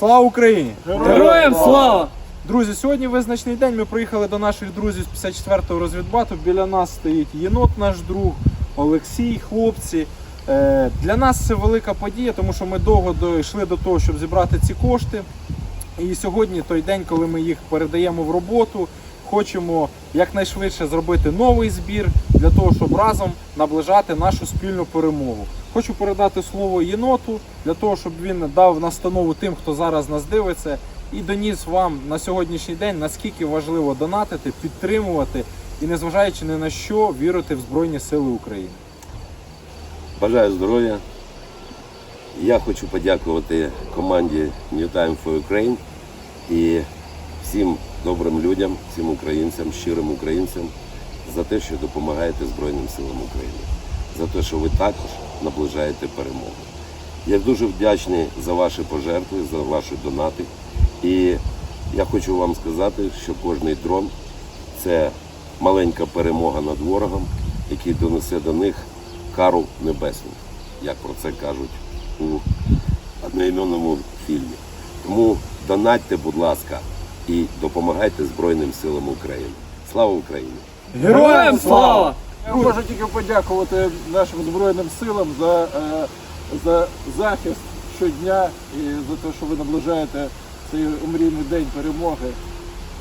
Слава Україні! Героям слава! Друзі, сьогодні визначний день. Ми приїхали до наших друзів з 54-го розвідбату. Біля нас стоїть єнот, наш друг, Олексій, хлопці. Е, Для нас це велика подія, тому що ми довго дійшли до того, щоб зібрати ці кошти. І сьогодні той день, коли ми їх передаємо в роботу, хочемо якнайшвидше зробити новий збір для того, щоб разом наближати нашу спільну перемогу. Хочу передати слово єноту для того, щоб він дав настанову тим, хто зараз нас дивиться, і доніс вам на сьогоднішній день наскільки важливо донатити, підтримувати і, незважаючи ні на що, вірити в Збройні Сили України. Бажаю здоров'я. Я хочу подякувати команді New Time for Ukraine і всім добрим людям, всім українцям, щирим українцям за те, що допомагаєте Збройним силам України, за те, що ви також наближаєте перемогу. Я дуже вдячний за ваші пожертви, за ваші донати. І я хочу вам сказати, що кожний дрон це маленька перемога над ворогом, який донесе до них кару небесну, як про це кажуть у одноіменному фільмі. Тому донатьте, будь ласка, і допомагайте Збройним силам України. Слава Україні! Героям слава! Я можу тільки подякувати нашим Збройним силам за, е, за захист щодня і за те, що ви наближаєте цей омрійний день перемоги.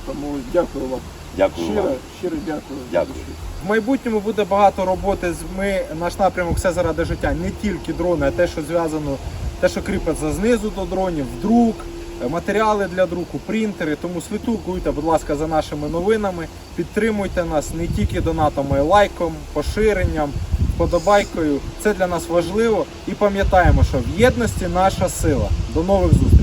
Тому дякую вам. Дякую Щиро, вам. щиро дякую. Дякую. В майбутньому буде багато роботи. з- Ми наш напрямок все заради життя. Не тільки дрони, а те, що зв'язано, те, що кріпиться знизу до дронів, друк, е, матеріали для друку, принтери. Тому слідкуйте, будь ласка, за нашими новинами. Підтримуйте нас не тільки донатами, лайком, поширенням, подобайкою. Це для нас важливо. І пам'ятаємо, що в єдності наша сила. До нових зустрічей!